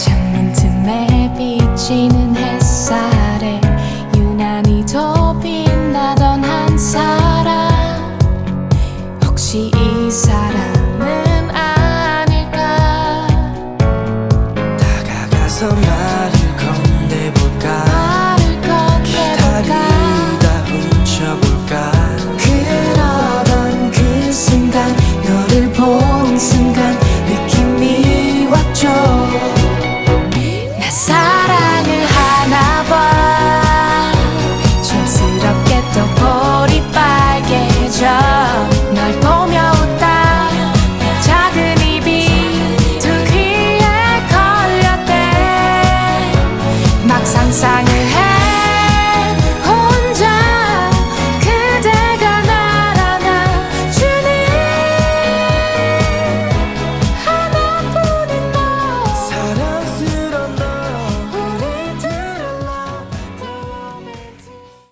창문 틈에 비치는 햇살에 유난히 더 빛나던 한 사람. 혹시 이 사람은 아닐까? 다가가서 at